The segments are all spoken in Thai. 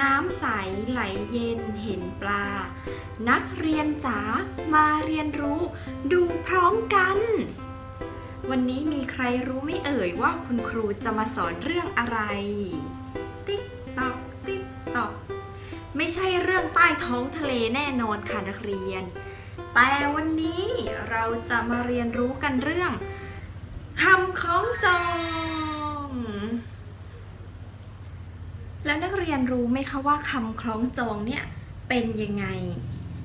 น้ำใสไหลเย็นเห็นปลา นักเรียนจ๋ามาเรียนรู้ดูพร้อมกัน วันนี้มีใครรู้ไม่เอ่ยว่าคุณครูจะมาสอนเรื่องอะไร ติ๊กตอกติ๊กตอกไม่ใช่เรื่องใต้ท้องทะเลแน่นอนค่ะนักเรียน แต่วันนี้เราจะมาเรียนรู้กันเรื่องคำคล้องจอง แล้วนักเรียนรู้ไหมคะว่าคำคล้องจองเนี่ยเป็นยังไง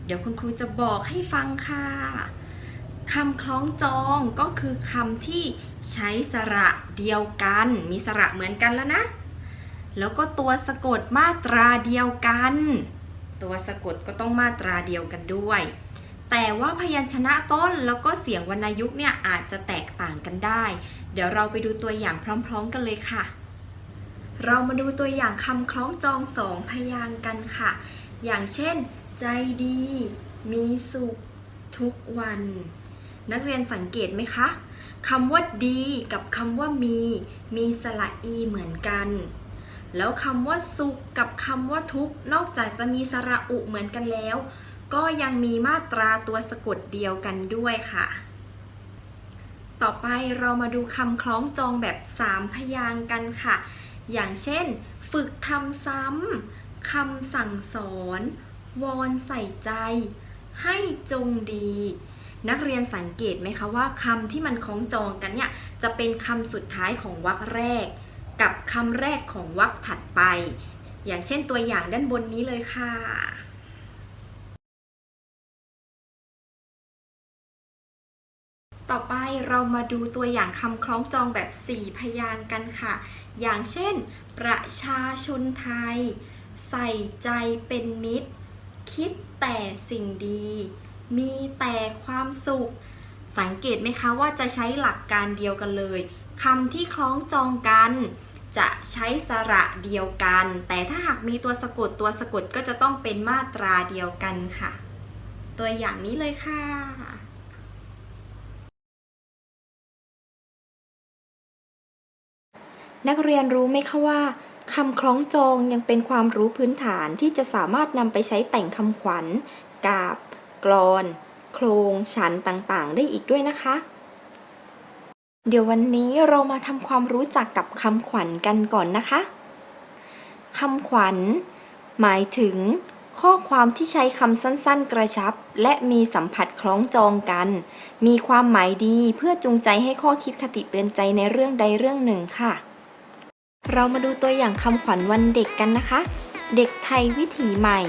เดี๋ยวคุณครูจะบอกให้ฟังค่ะคำคล้องจองก็คือคำที่ใช้สระเดียวกัน มีสระเหมือนกันแล้วนะ แล้วก็ตัวสะกดมาตราเดียวกัน ตัวสะกดก็ต้องมาตราเดียวกันด้วย แต่ว่าพยัญชนะต้นแล้วก็เสียงวรรณยุกต์เนี่ยอาจจะแตกต่างกันได้ เดี๋ยวเราไปดูตัวอย่างพร้อม ๆ กันเลยค่ะ เรามาดูตัวอย่างคำคล้องจองสองพยางค์กันค่ะ อย่างเช่น ใจดี มีสุข ทุกวัน นักเรียนสังเกตไหมคะคำว่าดี กับคำว่ามี มีสระอีเหมือนกัน แล้วคำว่าสุขกับคำว่าทุกนอกจากจะมีสระอุเหมือนกันแล้ว ก็ยังมีมาตราตัวสะกดเดียวกันด้วยค่ะ ต่อไปเรามาดูคำคล้องจองแบบสามพยางค์กันค่ะ อย่างเช่น ฝึกทำซ้ำคำสั่งสอน วอนใส่ใจ ให้จงดี นักเรียนสังเกตไหมคะว่าคำที่มันคล้องจองกันเนี่ย จะเป็นคำสุดท้ายของวรรคแรก กับคำแรกของวรรคถัดไป อย่างเช่นตัวอย่างด้านบนนี้เลยค่ะ ต่อไปเรามาดูตัวอย่างคำคล้องจองแบบ 4 พยางค์กันค่ะ อย่างเช่น ประชาชนไทย ใส่ใจเป็นมิตร คิดแต่สิ่งดี มีแต่ความสุข สังเกตไหมคะว่าจะใช้หลักการเดียวกันเลยคำที่คล้องจองกัน จะใช้สระเดียวกัน แต่ถ้าหากมีตัวสะกดตัวสะกดก็จะต้องเป็นมาตราเดียวกันค่ะ ตัวอย่างนี้เลยค่ะ นักเรียนรู้ไหมคะว่าคำคล้องจองยังเป็นความรู้พื้นฐานที่จะสามารถนำไปใช้แต่งคำขวัญ กาบกลอน โครง ฉันต่างๆ ได้อีกด้วยนะคะ เดี๋ยววันนี้เรามาทำความรู้จักกับคำขวัญกันก่อนนะคะคำขวัญ หมายถึง ข้อความที่ใช้คำสั้นๆ กระชับ และมีสัมผัสคล้องจองกัน มีความหมายดีเพื่อจูงใจให้ข้อคิดคติเตือนใจในเรื่องใดเรื่องหนึ่งค่ะ เรามาดูตัวอย่างคำขวัญวันเด็กกันนะคะ เด็กไทยวิถีใหม่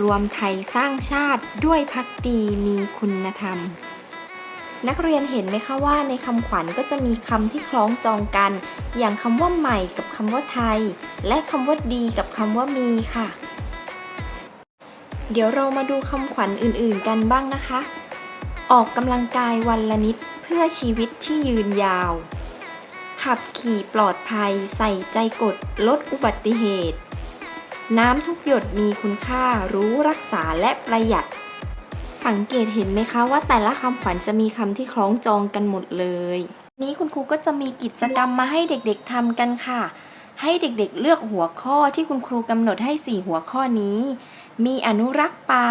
รวมไทยสร้างชาติด้วยพักดีมีคุณธรรม นักเรียนเห็นไหมคะว่าในคำขวัญก็จะมีคำที่คล้องจองกัน อย่างคำว่าใหม่กับคำว่าไทย และคำว่าดีกับคำว่ามีค่ะ เดี๋ยวเรามาดูคำขวัญอื่นๆกันบ้างนะคะ ออกกำลังกายวันละนิดเพื่อชีวิตที่ยืนยาว ขับขี่ปลอดภัยใส่ใจกฎลดอุบัติเหตุ น้ำทุกหยดมีคุณค่ารู้รักษาและประหยัด สังเกตเห็นไหมคะว่าแต่ละคำขวัญจะมีคำที่คล้องจองกันหมดเลย นี้คุณครูก็จะมีกิจกรรมมาให้เด็กๆทำกันค่ะ ให้เด็กๆเลือกหัวข้อที่คุณครูกำหนดให้ 4 หัวข้อนี้ มีอนุรักษ์ป่า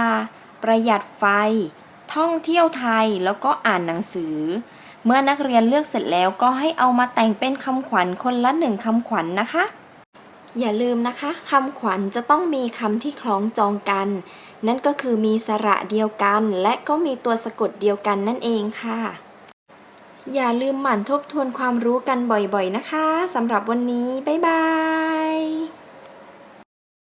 ประหยัดไฟ ท่องเที่ยวไทยแล้วก็อ่านหนังสือ เมื่อนักเรียนเลือกเสร็จแล้วก็ให้เอามาแต่งเป็นคำขวัญคนละหนึ่งคำขวัญนนะคะ อย่าลืมนะคะคำขวัญจะต้องมีคำที่คล้องจองกัน นั่นก็คือมีสระเดียวกัน และก็มีตัวสะกดเดียวกันนั่นเองค่ะ อย่าลืมหมั่นทบทวนความรู้กันบ่อยๆนะคะสำหรับวันนี้ บ๊ายบาย